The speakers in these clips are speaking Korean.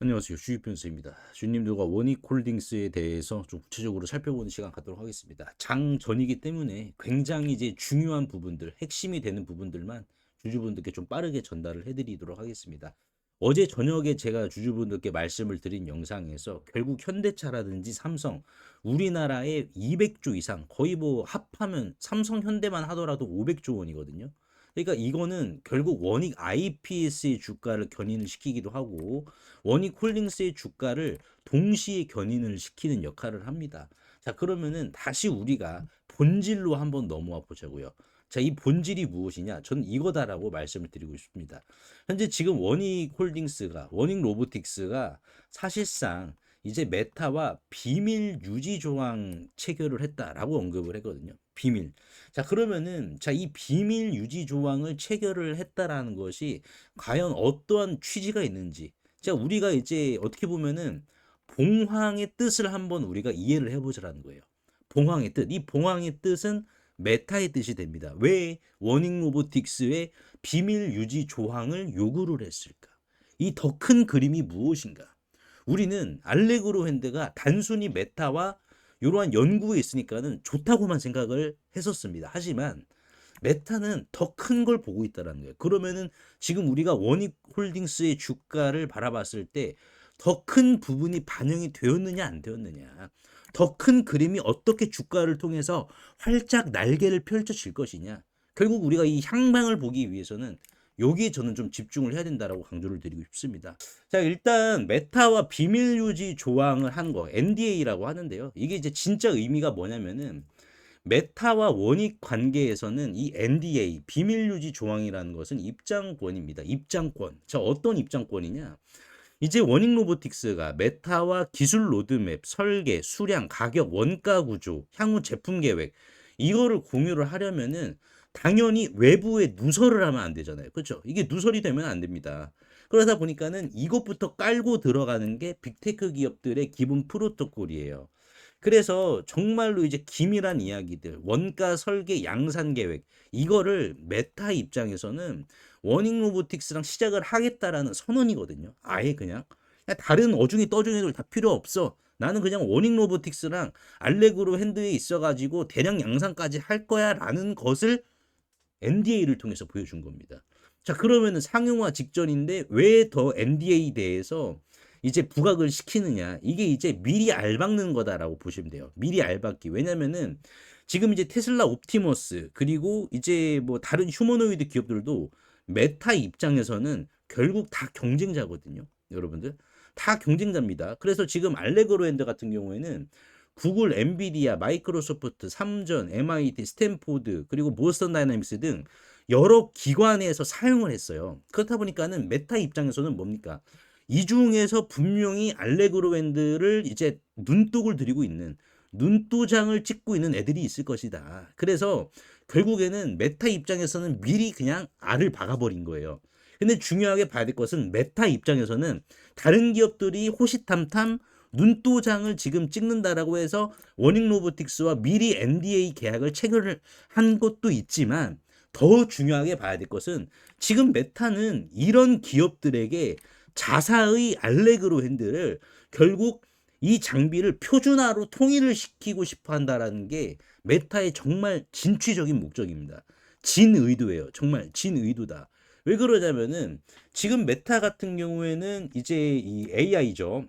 안녕하세요. 주유편수입니다. 주님들과 원익홀딩스에 대해서 좀 구체적으로 살펴보는 시간 갖도록 하겠습니다. 장 전이기 때문에 굉장히 이제 중요한 부분들, 핵심이 되는 부분들만 주주분들께 좀 빠르게 전달을 해드리도록 하겠습니다. 어제 저녁에 제가 주주분들께 말씀을 드린 영상에서 결국 현대차라든지 삼성, 우리나라의 200조 이상, 거의 뭐 합하면 삼성, 현대만 하더라도 500조 원이거든요. 그러니까 이거는 결국 원익 IPS의 주가를 견인을 시키기도 하고 원익 홀딩스의 주가를 동시에 견인을 시키는 역할을 합니다. 자, 그러면은 다시 우리가 본질로 한번 넘어와 보자고요. 자, 이 본질이 무엇이냐? 저는 이거다라고 말씀을 드리고 싶습니다. 현재 지금 원익 홀딩스가, 원익 로보틱스가 사실상 이제 메타와 비밀 유지 조항 체결을 했다라고 언급을 했거든요. 비밀. 자, 그러면은 자, 이 비밀 유지 조항을 체결을 했다라는 것이 과연 어떠한 취지가 있는지. 자, 우리가 이제 어떻게 보면은 봉황의 뜻을 한번 우리가 이해를 해 보자라는 거예요. 봉황의 뜻. 이 봉황의 뜻은 메타의 뜻이 됩니다. 왜 워닝 로보틱스의 비밀 유지 조항을 요구를 했을까? 이 더 큰 그림이 무엇인가? 우리는 알레그로 핸드가 단순히 메타와 이러한 연구에 있으니까는 좋다고만 생각을 했었습니다. 하지만 메타는 더 큰 걸 보고 있다는 거예요. 그러면은 지금 우리가 원익 홀딩스의 주가를 바라봤을 때 더 큰 부분이 반영이 되었느냐 안 되었느냐. 더 큰 그림이 어떻게 주가를 통해서 활짝 날개를 펼쳐질 것이냐. 결국 우리가 이 향방을 보기 위해서는 여기에 저는 좀 집중을 해야 된다라고 강조를 드리고 싶습니다. 자, 일단 메타와 비밀 유지 조항을 한 거, NDA라고 하는데요. 이게 이제 진짜 의미가 뭐냐면은 메타와 원익 관계에서는 이 NDA, 비밀 유지 조항이라는 것은 입장권입니다. 입장권. 자, 어떤 입장권이냐? 이제 원익 로보틱스가 메타와 기술 로드맵, 설계, 수량, 가격, 원가 구조, 향후 제품 계획 이거를 공유를 하려면은 당연히 외부에 누설을 하면 안 되잖아요. 그렇죠? 이게 누설이 되면 안 됩니다. 그러다 보니까는 이것부터 깔고 들어가는 게 빅테크 기업들의 기본 프로토콜이에요. 그래서 정말로 이제 기밀한 이야기들, 원가 설계 양산 계획, 이거를 메타 입장에서는 워닝 로보틱스랑 시작을 하겠다라는 선언이거든요. 아예 그냥. 다른 어중이 떠중이들 다 필요 없어. 나는 그냥 워닝 로보틱스랑 알레그로 핸드에 있어가지고 대량 양산까지 할 거야 라는 것을 NDA를 통해서 보여준 겁니다. 자, 그러면은 상용화 직전인데 왜 더 NDA 대해서 이제 부각을 시키느냐. 이게 이제 미리 알박는 거다라고 보시면 돼요. 미리 알박기. 왜냐면은 지금 이제 테슬라 옵티머스 그리고 이제 뭐 다른 휴머노이드 기업들도 메타 입장에서는 결국 다 경쟁자거든요. 여러분들. 다 경쟁자입니다. 그래서 지금 알레그로 핸드 같은 경우에는 구글, 엔비디아, 마이크로소프트, 삼전, MIT, 스탠포드, 그리고 보스턴 다이나믹스 등 여러 기관에서 사용을 했어요. 그렇다 보니까는 메타 입장에서는 뭡니까? 이 중에서 분명히 알레그로랜드를 이제 눈독을 들이고 있는 눈도장을 찍고 있는 애들이 있을 것이다. 그래서 결국에는 메타 입장에서는 미리 그냥 알을 박아버린 거예요. 근데 중요하게 봐야 될 것은 메타 입장에서는 다른 기업들이 호시탐탐 눈도장을 지금 찍는다라고 해서 워닝 로보틱스와 미리 NDA 계약을 체결을 한 것도 있지만 더 중요하게 봐야 될 것은 지금 메타는 이런 기업들에게 자사의 알레그로 핸들을 결국 이 장비를 표준화로 통일을 시키고 싶어 한다라는 게 메타의 정말 진취적인 목적입니다. 진 의도예요. 정말 진 의도다. 왜 그러냐면은 지금 메타 같은 경우에는 이제 이 AI죠.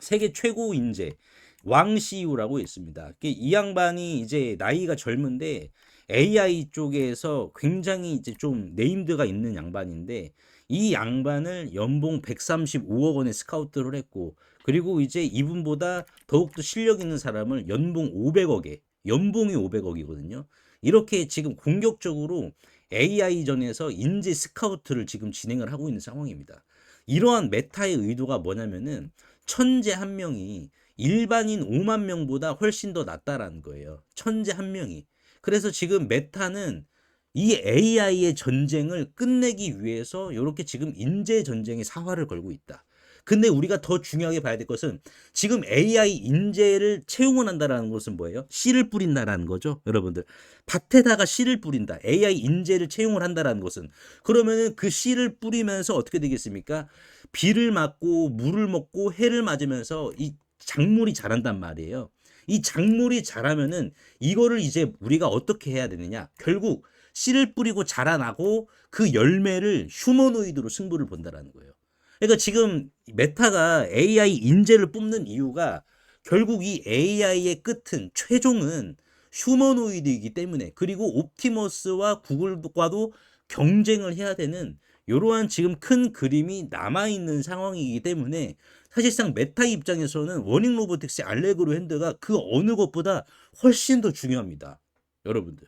세계 최고 인재 왕 CEO라고 있습니다. 이 양반이 이제 나이가 젊은데 AI 쪽에서 굉장히 이제 좀 네임드가 있는 양반인데 이 양반을 연봉 135억 원에 스카우트를 했고 그리고 이제 이분보다 더욱더 실력 있는 사람을 연봉 500억에 연봉이 500억이거든요. 이렇게 지금 공격적으로 AI전에서 인재 스카우트를 지금 진행을 하고 있는 상황입니다. 이러한 메타의 의도가 뭐냐면은 천재 한 명이 일반인 5만 명보다 훨씬 더 낫다라는 거예요. 천재 한 명이. 그래서 지금 메타는 이 AI의 전쟁을 끝내기 위해서 이렇게 지금 인재 전쟁의 사활을 걸고 있다. 근데 우리가 더 중요하게 봐야 될 것은 지금 AI 인재를 채용을 한다라는 것은 뭐예요? 씨를 뿌린다라는 거죠, 여러분들. 밭에다가 씨를 뿌린다. AI 인재를 채용을 한다라는 것은 그러면은 그 씨를 뿌리면서 어떻게 되겠습니까? 비를 맞고 물을 먹고 해를 맞으면서 이 작물이 자란단 말이에요. 이 작물이 자라면은 이거를 이제 우리가 어떻게 해야 되느냐? 결국 씨를 뿌리고 자라나고 그 열매를 휴머노이드로 승부를 본다라는 거예요. 그러니까 지금 메타가 AI 인재를 뽑는 이유가 결국 이 AI의 끝은 최종은 휴머노이드이기 때문에 그리고 옵티머스와 구글과도 경쟁을 해야 되는 이러한 지금 큰 그림이 남아 있는 상황이기 때문에 사실상 메타 입장에서는 워닝 로보틱스의 알레그로 핸드가 그 어느 것보다 훨씬 더 중요합니다. 여러분들.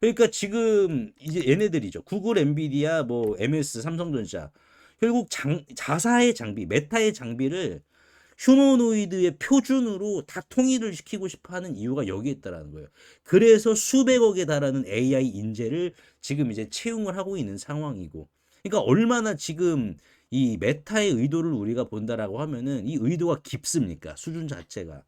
그러니까 지금 이제 얘네들이죠. 구글, 엔비디아, 뭐 MS, 삼성전자 결국 장, 자사의 장비, 메타의 장비를 휴머노이드의 표준으로 다 통일을 시키고 싶어 하는 이유가 여기에 있다라는 거예요. 그래서 수백억에 달하는 AI 인재를 지금 이제 채용을 하고 있는 상황이고. 그러니까 얼마나 지금 이 메타의 의도를 우리가 본다라고 하면은 이 의도가 깊습니까? 수준 자체가.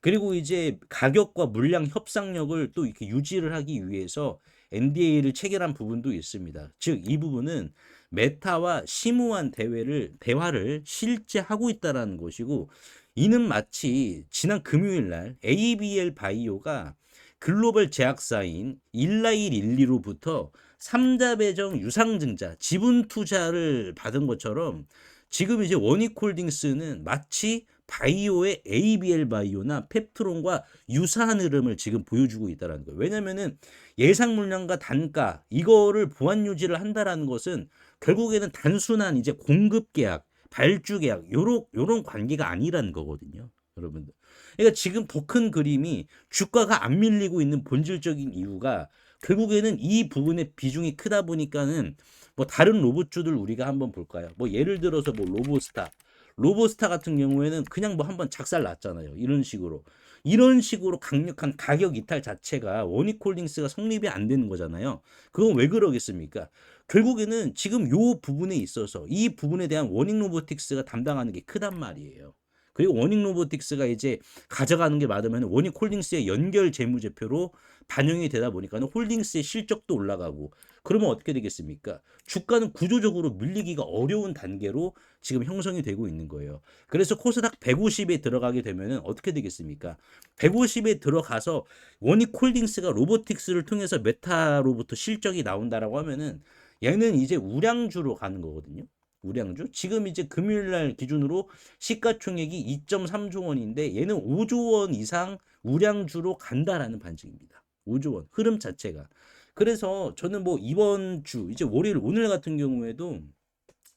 그리고 이제 가격과 물량 협상력을 또 이렇게 유지를 하기 위해서 NDA를 체결한 부분도 있습니다. 즉, 이 부분은 메타와 심오한 대회를, 대화를 실제 하고 있다라는 것이고, 이는 마치 지난 금요일 날 ABL 바이오가 글로벌 제약사인 일라일일리로부터 삼자 배정 유상증자 지분 투자를 받은 것처럼 지금 이제 원익홀딩스는 마치 바이오의 ABL 바이오나 펩트론과 유사한 흐름을 지금 보여주고 있다는 거예요. 왜냐면은 예상 물량과 단가 이거를 보완 유지를 한다라는 것은 결국에는 단순한 이제 공급 계약, 발주 계약 요런 요런 관계가 아니라는 거거든요. 여러분들. 그러니까 지금 더 큰 그림이 주가가 안 밀리고 있는 본질적인 이유가 결국에는 이 부분의 비중이 크다 보니까는 뭐 다른 로봇주들 우리가 한번 볼까요? 뭐 예를 들어서 뭐 로보스타, 로보스타 같은 경우에는 그냥 뭐 한번 작살 났잖아요. 이런 식으로. 이런 식으로 강력한 가격 이탈 자체가 원익홀딩스가 성립이 안 되는 거잖아요. 그건 왜 그러겠습니까? 결국에는 지금 요 부분에 있어서 이 부분에 대한 원익 로보틱스가 담당하는 게 크단 말이에요. 그리고 원익 로보틱스가 이제 가져가는 게 맞으면 원익 홀딩스의 연결 재무제표로 반영이 되다 보니까는 홀딩스의 실적도 올라가고 그러면 어떻게 되겠습니까? 주가는 구조적으로 밀리기가 어려운 단계로 지금 형성이 되고 있는 거예요. 그래서 코스닥 150에 들어가게 되면은 어떻게 되겠습니까? 150에 들어가서 원익 홀딩스가 로보틱스를 통해서 메타로부터 실적이 나온다라고 하면은 얘는 이제 우량주로 가는 거거든요. 우량주. 지금 이제 금요일 날 기준으로 시가총액이 2.3조 원인데 얘는 5조 원 이상 우량주로 간다라는 반증입니다. 5조 원. 흐름 자체가. 그래서 저는 뭐 이번 주 이제 월요일 오늘 같은 경우에도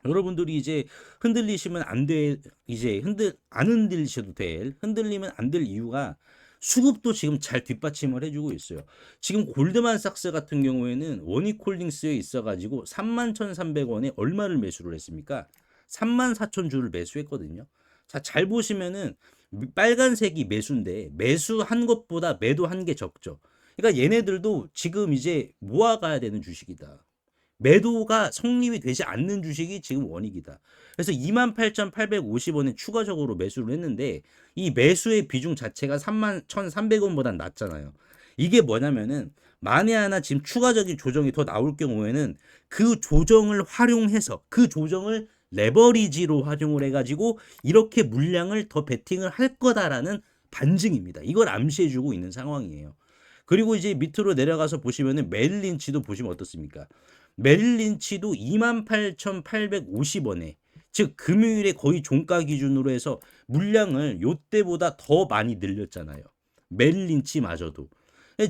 여러분들이 이제 흔들리시면 안 돼. 이제 흔들 안 흔들리셔도 될. 흔들리면 안 될 이유가 수급도 지금 잘 뒷받침을 해주고 있어요. 지금 골드만삭스 같은 경우에는 원익홀딩스에 있어가지고 31,300원에 얼마를 매수를 했습니까? 34,000주를 매수했거든요. 자, 잘 보시면은 빨간색이 매수인데 매수한 것보다 매도한 게 적죠. 그러니까 얘네들도 지금 이제 모아가야 되는 주식이다. 매도가 성립이 되지 않는 주식이 지금 원익이다. 그래서 28,850원에 추가적으로 매수를 했는데 이 매수의 비중 자체가 31,300원보다 낮잖아요. 이게 뭐냐면은 만에 하나 지금 추가적인 조정이 더 나올 경우에는 그 조정을 활용해서 그 조정을 레버리지로 활용을 해가지고 이렇게 물량을 더 베팅을 할 거다라는 반증입니다. 이걸 암시해주고 있는 상황이에요. 그리고 이제 밑으로 내려가서 보시면은 멜린치도 보시면 어떻습니까? 멜린치도 28,850원에 즉 금요일에 거의 종가 기준으로 해서 물량을 요때보다 더 많이 늘렸잖아요. 멜린치마저도.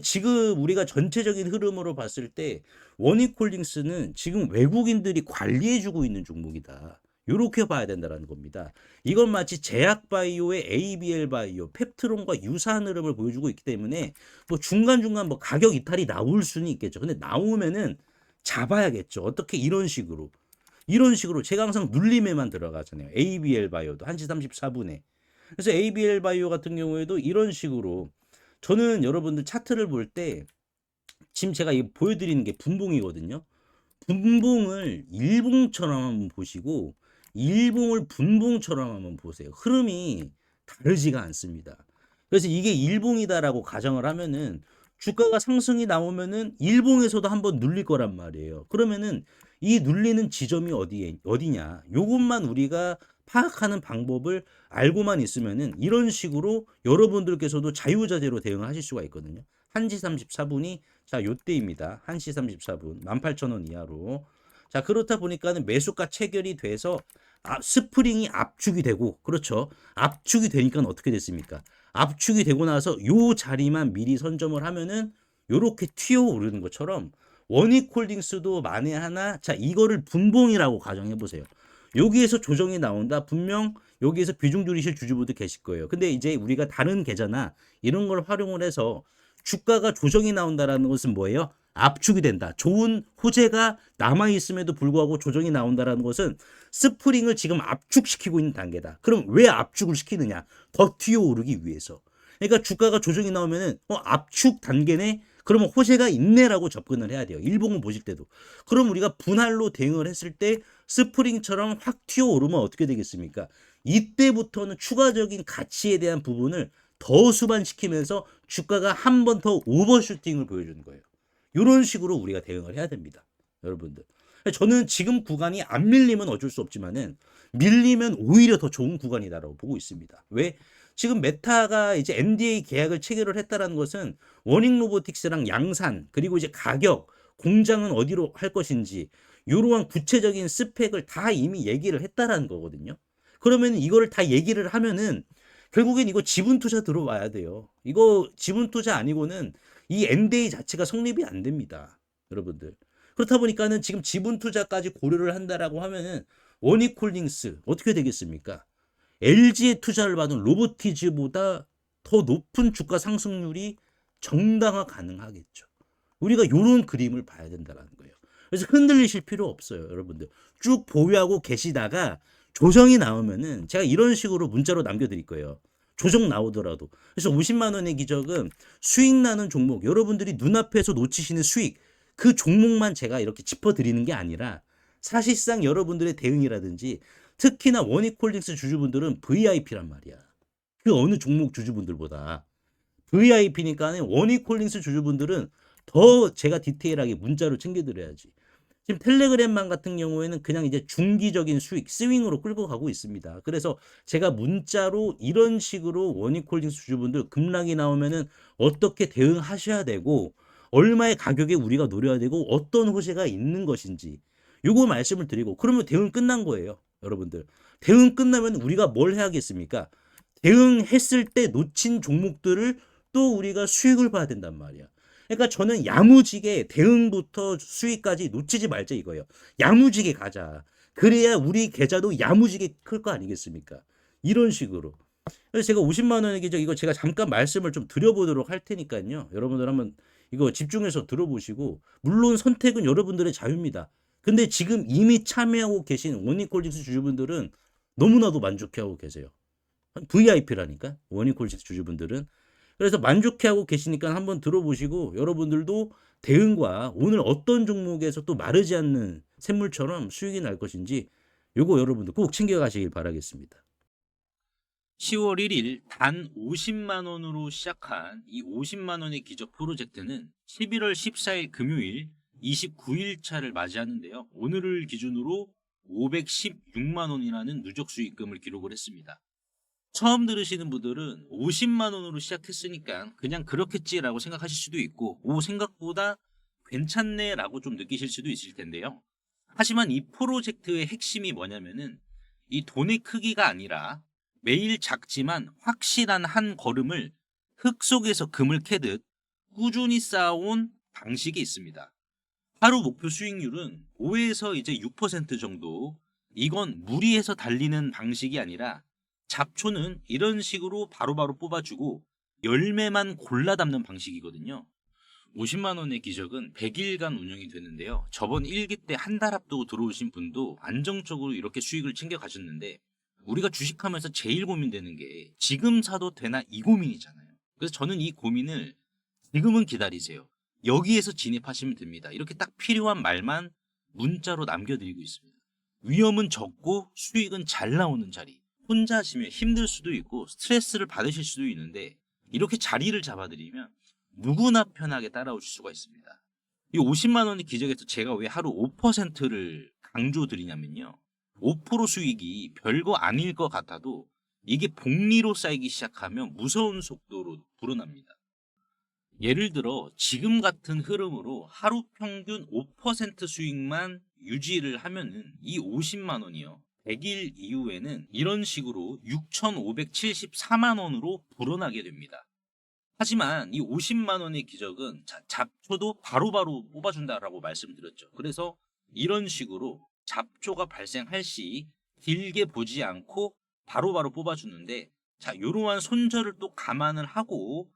지금 우리가 전체적인 흐름으로 봤을 때 원익홀딩스는 지금 외국인들이 관리해주고 있는 종목이다. 이렇게 봐야 된다는 겁니다. 이건 마치 제약바이오의 ABL 바이오, 펩트론과 유사한 흐름을 보여주고 있기 때문에 뭐 중간중간 뭐 가격 이탈이 나올 수는 있겠죠. 근데 나오면은 잡아야겠죠. 어떻게 이런 식으로. 이런 식으로 제가 항상 눌림에만 들어가잖아요. ABL 바이오도 1시 34분에. 그래서 ABL 바이오 같은 경우에도 이런 식으로 저는 여러분들 차트를 볼 때 지금 제가 이 보여드리는 게 분봉이거든요. 분봉을 일봉처럼 한번 보시고 일봉을 분봉처럼 한번 보세요. 흐름이 다르지가 않습니다. 그래서 이게 일봉이다라고 가정을 하면은 주가가 상승이 나오면은 일봉에서도 한번 눌릴 거란 말이에요. 그러면은 이 눌리는 지점이 어디에 어디냐? 요것만 우리가 파악하는 방법을 알고만 있으면은 이런 식으로 여러분들께서도 자유자재로 대응하실 수가 있거든요. 1시 34분이 자, 요때입니다. 1시 34분. 18,000원 이하로. 자, 그렇다 보니까는 매수가 체결이 돼서 아, 스프링이 압축이 되고 그렇죠. 압축이 되니까 어떻게 됐습니까? 압축이 되고 나서 요 자리만 미리 선점을 하면은 요렇게 튀어 오르는 것처럼 원익홀딩스도 만에 하나 자 이거를 분봉이라고 가정해 보세요. 여기에서 조정이 나온다. 분명 여기에서 비중 줄이실 주주분들 계실 거예요. 근데 이제 우리가 다른 계좌나 이런 걸 활용을 해서 주가가 조정이 나온다라는 것은 뭐예요? 압축이 된다. 좋은 호재가 남아 있음에도 불구하고 조정이 나온다라는 것은 스프링을 지금 압축시키고 있는 단계다. 그럼 왜 압축을 시키느냐? 더 튀어오르기 위해서. 그러니까 주가가 조정이 나오면은 어 압축 단계네. 그러면 호재가 있네라고 접근을 해야 돼요. 일봉을 보실 때도. 그럼 우리가 분할로 대응을 했을 때 스프링처럼 확 튀어오르면 어떻게 되겠습니까? 이때부터는 추가적인 가치에 대한 부분을 더 수반시키면서 주가가 한 번 더 오버슈팅을 보여주는 거예요. 이런 식으로 우리가 대응을 해야 됩니다. 여러분들. 저는 지금 구간이 안 밀리면 어쩔 수 없지만은 밀리면 오히려 더 좋은 구간이다라고 보고 있습니다. 왜? 지금 메타가 이제 NDA 계약을 체결을 했다라는 것은 워닝 로보틱스랑 양산 그리고 이제 가격 공장은 어디로 할 것인지 이러한 구체적인 스펙을 다 이미 얘기를 했다라는 거거든요. 그러면 이거를 다 얘기를 하면은 결국엔 이거 지분 투자 들어와야 돼요. 이거 지분 투자 아니고는 이 NDA 자체가 성립이 안 됩니다. 여러분들. 그렇다 보니까는 지금 지분 투자까지 고려를 한다라고 하면은 원익홀딩스 어떻게 되겠습니까? LG에 투자를 받은 로보티즈보다 더 높은 주가 상승률이 정당화 가능하겠죠. 우리가 이런 그림을 봐야 된다는 거예요. 그래서 흔들리실 필요 없어요, 여러분들. 쭉 보유하고 계시다가 조정이 나오면은 제가 이런 식으로 문자로 남겨드릴 거예요. 조정 나오더라도. 그래서 50만 원의 기적은 수익 나는 종목, 여러분들이 눈앞에서 놓치시는 수익, 그 종목만 제가 이렇게 짚어드리는 게 아니라 사실상 여러분들의 대응이라든지 특히나 원익홀딩스 주주분들은 VIP란 말이야. 그 어느 종목 주주분들보다. VIP니까는 원익홀딩스 주주분들은 더 제가 디테일하게 문자로 챙겨드려야지. 지금 텔레그램만 같은 경우에는 그냥 이제 중기적인 수익, 스윙으로 끌고 가고 있습니다. 그래서 제가 문자로 이런 식으로 원익홀딩스 주주분들 급락이 나오면은 어떻게 대응하셔야 되고 얼마의 가격에 우리가 노려야 되고 어떤 호재가 있는 것인지 요거 말씀을 드리고 그러면 대응 끝난 거예요. 여러분들. 대응 끝나면 우리가 뭘 해야겠습니까? 대응했을 때 놓친 종목들을 또 우리가 수익을 봐야 된단 말이야. 그러니까 저는 야무지게 대응부터 수익까지 놓치지 말자 이거예요. 야무지게 가자. 그래야 우리 계좌도 야무지게 클 거 아니겠습니까? 이런 식으로. 그래서 제가 50만 원의 계좌 이거 제가 잠깐 말씀을 좀 드려보도록 할 테니까요. 여러분들 한번 이거 집중해서 들어보시고 물론 선택은 여러분들의 자유입니다. 근데 지금 이미 참여하고 계신 원익콜직스 주주분들은 너무나도 만족해하고 계세요. VIP라니까 원익콜직스 주주분들은 그래서 만족해하고 계시니까 한번 들어보시고 여러분들도 대응과 오늘 어떤 종목에서 또 마르지 않는 샘물처럼 수익이 날 것인지 요거 여러분들 꼭 챙겨가시길 바라겠습니다. 10월 1일 단 50만 원으로 시작한 이 50만 원의 기적 프로젝트는 11월 14일 금요일 29일 차를 맞이하는데요. 오늘을 기준으로 516만 원이라는 누적 수익금을 기록을 했습니다. 처음 들으시는 분들은 50만 원으로 시작했으니까 그냥 그렇겠지라고 생각하실 수도 있고 오 생각보다 괜찮네라고 좀 느끼실 수도 있을 텐데요. 하지만 이 프로젝트의 핵심이 뭐냐면은 이 돈의 크기가 아니라 매일 작지만 확실한 한 걸음을 흙 속에서 금을 캐듯 꾸준히 쌓아온 방식이 있습니다. 하루 목표 수익률은 5에서 이제 6% 정도. 이건 무리해서 달리는 방식이 아니라 잡초는 이런 식으로 바로바로 뽑아주고 열매만 골라 담는 방식이거든요. 50만 원의 기적은 100일간 운영이 되는데요. 저번 1기 때 한 달 앞두고 들어오신 분도 안정적으로 이렇게 수익을 챙겨 가셨는데 우리가 주식하면서 제일 고민되는 게 지금 사도 되나 이 고민이잖아요. 그래서 저는 이 고민을 지금은 기다리세요. 여기에서 진입하시면 됩니다. 이렇게 딱 필요한 말만 문자로 남겨드리고 있습니다. 위험은 적고 수익은 잘 나오는 자리. 혼자 하시면 힘들 수도 있고 스트레스를 받으실 수도 있는데 이렇게 자리를 잡아드리면 누구나 편하게 따라오실 수가 있습니다. 이 50만 원의 기적에서 제가 왜 하루 5%를 강조드리냐면요. 5% 수익이 별거 아닐 것 같아도 이게 복리로 쌓이기 시작하면 무서운 속도로 불어납니다. 예를 들어 지금 같은 흐름으로 하루 평균 5% 수익만 유지를 하면은 이 50만 원이요. 100일 이후에는 이런 식으로 6,574만 원으로 불어나게 됩니다. 하지만 이 50만 원의 기적은 자- 잡초도 바로 바로 뽑아준다라고 말씀드렸죠. 그래서 이런 식으로 잡초가 발생할 시 길게 보지 않고 바로 바로 뽑아주는데 자 이러한 손절을 또 감안을 하고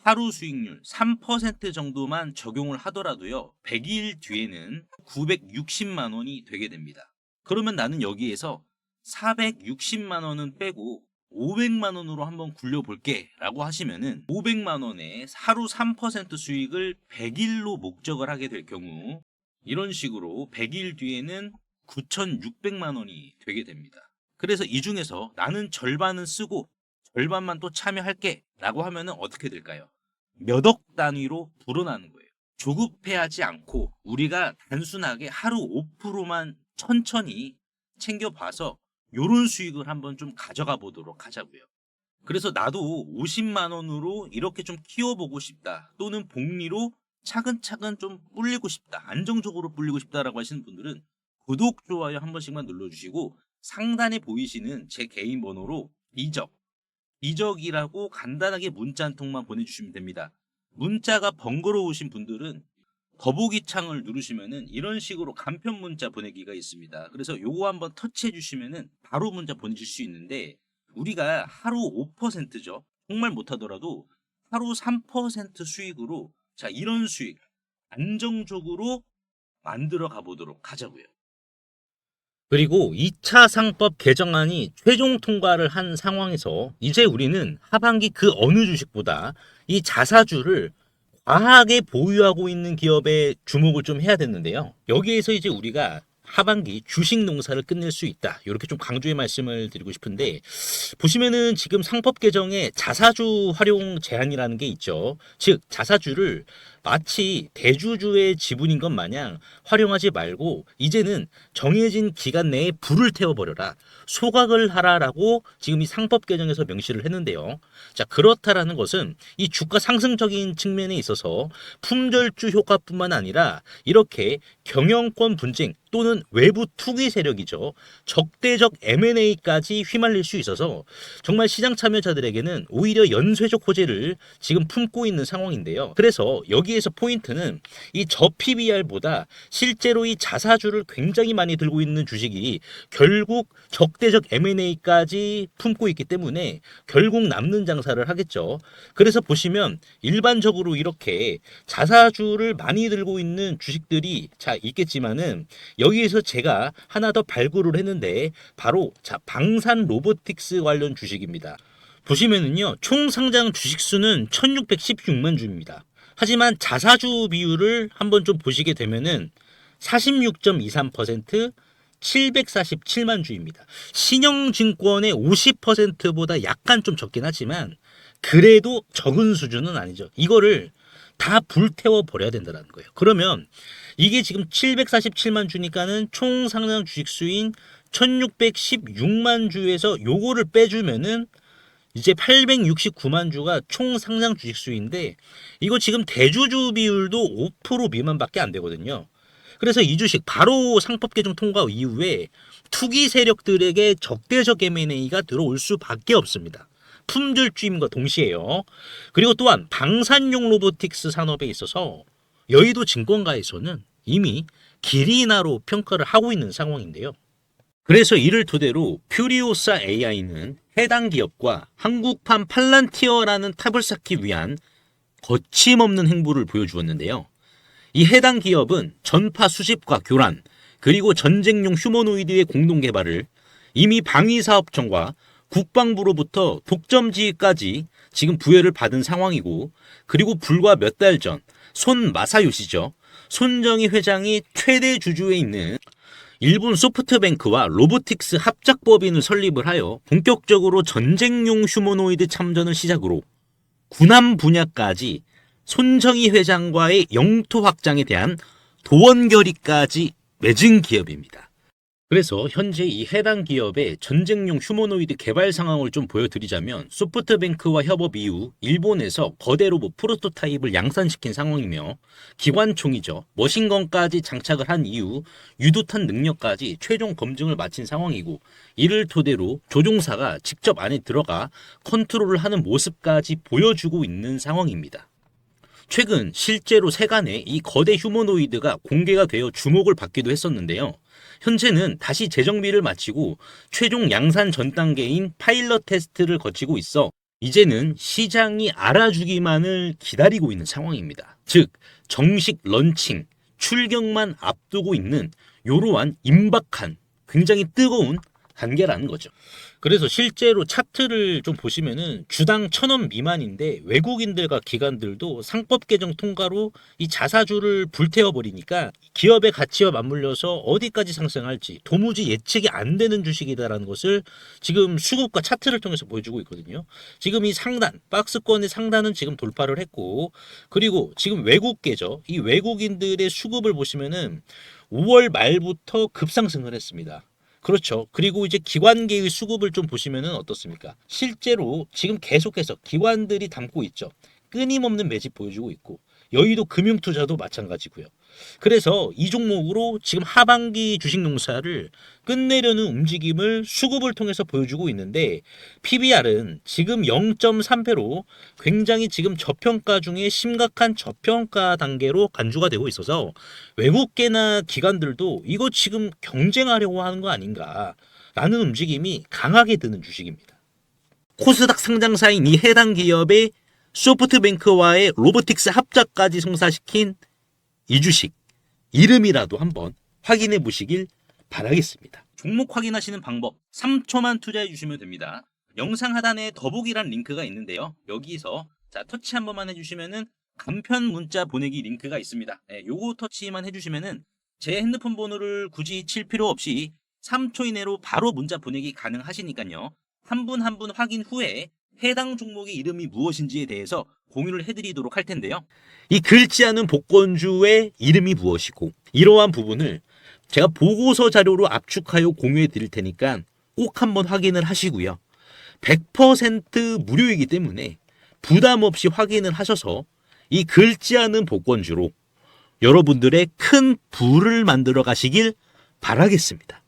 하루 수익률 3% 정도만 적용을 하더라도요 100일 뒤에는 960만 원이 되게 됩니다. 그러면 나는 여기에서 460만 원은 빼고 500만 원으로 한번 굴려볼게 라고 하시면은 500만 원에 하루 3% 수익을 100일로 목적을 하게 될 경우 이런 식으로 100일 뒤에는 9,600만 원이 되게 됩니다. 그래서 이 중에서 나는 절반은 쓰고 절반만 또 참여할게 라고 하면은 어떻게 될까요? 몇 억 단위로 불어나는 거예요. 조급해하지 않고 우리가 단순하게 하루 5%만 천천히 챙겨봐서 요런 수익을 한번 좀 가져가 보도록 하자고요. 그래서 나도 50만 원으로 이렇게 좀 키워보고 싶다. 또는 복리로 차근차근 좀 불리고 싶다. 안정적으로 불리고 싶다라고 하시는 분들은 구독, 좋아요 한 번씩만 눌러주시고 상단에 보이시는 제 개인 번호로 이적, 이적이라고 간단하게 문자 한 통만 보내주시면 됩니다. 문자가 번거로우신 분들은 더보기 창을 누르시면은 이런 식으로 간편 문자 보내기가 있습니다. 그래서 요거 한번 터치해 주시면은 바로 문자 보내실 수 있는데 우리가 하루 5%죠. 정말 못하더라도 하루 3% 수익으로 자 이런 수익 안정적으로 만들어 가보도록 하자고요. 그리고 2차 상법 개정안이 최종 통과를 한 상황에서 이제 우리는 하반기 그 어느 주식보다 이 자사주를 과하게 보유하고 있는 기업에 주목을 좀 해야 되는데요. 여기에서 이제 우리가 하반기 주식 농사를 끝낼 수 있다. 이렇게 좀 강조의 말씀을 드리고 싶은데 보시면은 지금 상법 개정에 자사주 활용 제한이라는 게 있죠. 즉 자사주를 마치 대주주의 지분인 것 마냥 활용하지 말고 이제는 정해진 기간 내에 불을 태워버려라. 소각을 하라라고 지금 이 상법 개정에서 명시를 했는데요. 자, 그렇다라는 것은 이 주가 상승적인 측면에 있어서 품절주 효과뿐만 아니라 이렇게 경영권 분쟁 또는 외부 투기 세력이죠. 적대적 M&A까지 휘말릴 수 있어서 정말 시장 참여자들에게는 오히려 연쇄적 호재를 지금 품고 있는 상황인데요. 그래서 여기에 서 포인트는 이 저 PBR보다 실제로 이 자사주를 굉장히 많이 들고 있는 주식이 결국 적대적 M&A까지 품고 있기 때문에 결국 남는 장사를 하겠죠. 그래서 보시면 일반적으로 이렇게 자사주를 많이 들고 있는 주식들이 자 있겠지만은 여기에서 제가 하나 더 발굴을 했는데 바로 자 방산 로보틱스 관련 주식입니다. 보시면은요 총 상장 주식 수는 1616만 주입니다. 하지만 자사주 비율을 한번 좀 보시게 되면은 46.23% 747만 주입니다. 신영증권의 50%보다 약간 좀 적긴 하지만 그래도 적은 수준은 아니죠. 이거를 다 불태워 버려야 된다는 거예요. 그러면 이게 지금 747만 주니까는 총 상장 주식 수인 1616만 주에서 요거를 빼주면은 이제 869만 주가 총 상장 주식 수인데 이거 지금 대주주 비율도 5% 미만밖에 안 되거든요. 그래서 이 주식 바로 상법 개정 통과 이후에 투기 세력들에게 적대적 M&A가 들어올 수밖에 없습니다. 품절주임과 동시에요. 그리고 또한 방산용 로보틱스 산업에 있어서 여의도 증권가에서는 이미 기리나로 평가를 하고 있는 상황인데요. 그래서 이를 토대로 퓨리오사 AI는 해당 기업과 한국판 팔란티어라는 탑을 쌓기 위한 거침없는 행보를 보여주었는데요. 이 해당 기업은 전파 수집과 교란, 그리고 전쟁용 휴머노이드의 공동 개발을 이미 방위사업청과 국방부로부터 독점지휘까지 지금 부여를 받은 상황이고, 그리고 불과 몇 달 전 손 마사요시죠. 손정희 회장이 최대 주주에 있는 일본 소프트뱅크와 로보틱스 합작법인을 설립을 하여 본격적으로 전쟁용 휴머노이드 참전을 시작으로 군함 분야까지 손정희 회장과의 영토 확장에 대한 도원 결의까지 맺은 기업입니다. 그래서 현재 이 해당 기업의 전쟁용 휴머노이드 개발 상황을 좀 보여드리자면 소프트뱅크와 협업 이후 일본에서 거대 로봇 프로토타입을 양산시킨 상황이며 기관총이죠 머신건까지 장착을 한 이후 유도탄 능력까지 최종 검증을 마친 상황이고 이를 토대로 조종사가 직접 안에 들어가 컨트롤을 하는 모습까지 보여주고 있는 상황입니다. 최근 실제로 세간에 이 거대 휴머노이드가 공개가 되어 주목을 받기도 했었는데요. 현재는 다시 재정비를 마치고 최종 양산 전 단계인 파일럿 테스트를 거치고 있어 이제는 시장이 알아주기만을 기다리고 있는 상황입니다. 즉, 정식 런칭, 출격만 앞두고 있는 이러한 임박한 굉장히 뜨거운 단계라는 거죠. 그래서 실제로 차트를 좀 보시면은 주당 천 원 미만인데 외국인들과 기관들도 상법 개정 통과로 이 자사주를 불태워 버리니까 기업의 가치와 맞물려서 어디까지 상승할지 도무지 예측이 안 되는 주식이다라는 것을 지금 수급과 차트를 통해서 보여주고 있거든요. 지금 이 상단 박스권의 상단은 지금 돌파를 했고 그리고 지금 외국계죠. 이 외국인들의 수급을 보시면은 5월 말부터 급상승을 했습니다. 그렇죠. 그리고 이제 기관계의 수급을 좀 보시면은 어떻습니까? 실제로 지금 계속해서 기관들이 담고 있죠. 끊임없는 매집 보여주고 있고 여의도 금융투자도 마찬가지고요. 그래서 이 종목으로 지금 하반기 주식농사를 끝내려는 움직임을 수급을 통해서 보여주고 있는데 PBR은 지금 0.3배로 굉장히 지금 저평가 중에 심각한 저평가 단계로 간주가 되고 있어서 외국계나 기관들도 이거 지금 경쟁하려고 하는 거 아닌가라는 움직임이 강하게 드는 주식입니다. 코스닥 상장사인 이 해당 기업의 소프트뱅크와의 로보틱스 합작까지 성사시킨 이 주식 이름이라도 한번 확인해 보시길 바라겠습니다. 종목 확인하시는 방법 3초만 투자해 주시면 됩니다. 영상 하단에 더보기란 링크가 있는데요. 여기서 자 터치 한 번만 해주시면은 간편 문자 보내기 링크가 있습니다. 네, 요거 터치만 해주시면은 제 핸드폰 번호를 굳이 칠 필요 없이 3초 이내로 바로 문자 보내기 가능하시니까요. 한 분 한 분 확인 후에 해당 종목의 이름이 무엇인지에 대해서 공유를 해드리도록 할 텐데요. 이 긁지 않은 복권주의 이름이 무엇이고 이러한 부분을 제가 보고서 자료로 압축하여 공유해 드릴 테니까 꼭 한번 확인을 하시고요. 100% 무료이기 때문에 부담 없이 확인을 하셔서 이 긁지 않은 복권주로 여러분들의 큰 부를 만들어 가시길 바라겠습니다.